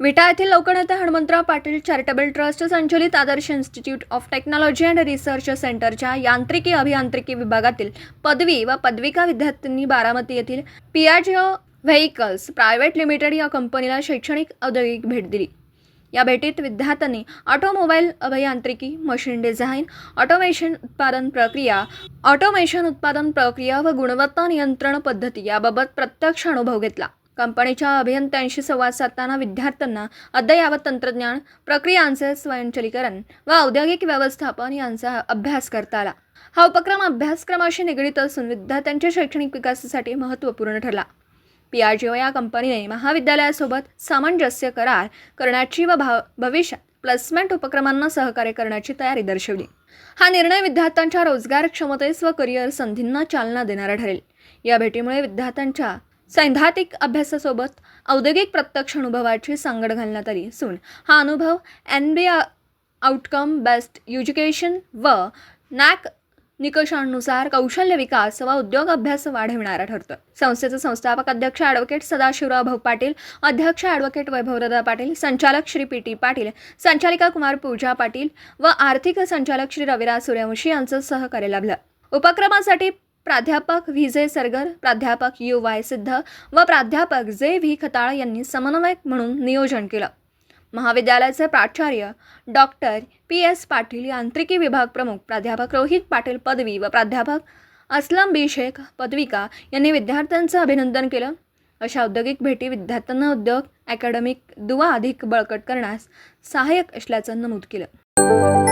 विटा येथील लोकनेते हनुमंतराव पाटील चॅरिटेबल ट्रस्ट संचलित Adarsh institute of technology and research सेंटरच्या यांत्रिकी अभियांत्रिकी विभागातील पदवी व पदविका विद्यार्थ्यांनी बारामती येथील पियाजिओ व्हेइकल्स प्रायव्हेट लिमिटेड या कंपनीला शैक्षणिक औद्योगिक भेट दिली. या भेटीत विद्यार्थ्यांनी ऑटोमोबाईल अभियांत्रिकी मशीन डिझाईन ऑटोमेशन उत्पादन प्रक्रिया ऑटोमेशन उत्पादन प्रक्रिया व गुणवत्ता नियंत्रण पद्धती याबाबत प्रत्यक्ष अनुभव घेतला. कंपनीच्या अभियंत्यांशी संवाद साधताना विद्यार्थ्यांना अद्ययावत तंत्रज्ञान प्रक्रियांचे स्वयंचलीकरण व औद्योगिक व्यवस्थापन यांचा अभ्यास करता आला. हा उपक्रम अभ्यासक्रमाशी निगडीत असून विद्यार्थ्यांच्या शैक्षणिक विकासासाठी महत्त्वपूर्ण ठरला. पी आरजिओ या कंपनीने महाविद्यालयासोबत सामंजस्य करार करण्याची व भाव भविष्यात प्लेसमेंट उपक्रमांना सहकार्य करण्याची तयारी दर्शवली. हा निर्णय विद्यार्थ्यांच्या रोजगार क्षमतेस व करिअर संधींना चालना देणारा ठरेल. या भेटीमुळे विद्यार्थ्यांच्या सैद्धांतिक अभ्यासासोबत औद्योगिक प्रत्यक्ष अनुभवाची सांगड घालण्यात आली. असून हा अनुभव N B outcome based education व नॅक निकषांनुसार कौशल्य विकास व उद्योग अभ्यास वाढविणारा ठरतो. संस्थेचे संस्थापक अध्यक्ष ॲडव्होकेट सदाशिवराव भाऊ पाटील अध्यक्ष ॲडव्होकेट वैभवदादा पाटील संचालक श्री पी टी पाटील संचालिका कुमार पूजा पाटील व आर्थिक संचालक श्री रविराज सूर्यवंशी यांचं सहकार्य लाभलं. उपक्रमासाठी प्राध्यापक व्ही. जे. सरगर प्राध्यापक यू. वाय. सिद्ध व प्राध्यापक जे. व्ही. खताळ यांनी समन्वयक म्हणून नियोजन केलं. महाविद्यालयाचे प्राचार्य डॉक्टर पी. एस. पाटील यांत्रिकी विभाग प्रमुख प्राध्यापक रोहित पाटील पदवी व प्राध्यापक असलम बी. शेख पदविका यांनी विद्यार्थ्यांचं अभिनंदन केलं. अशा औद्योगिक भेटी विद्यार्थ्यांना उद्योग अकॅडमिक दुवा अधिक बळकट करण्यास सहाय्यक असल्याचं नमूद केलं.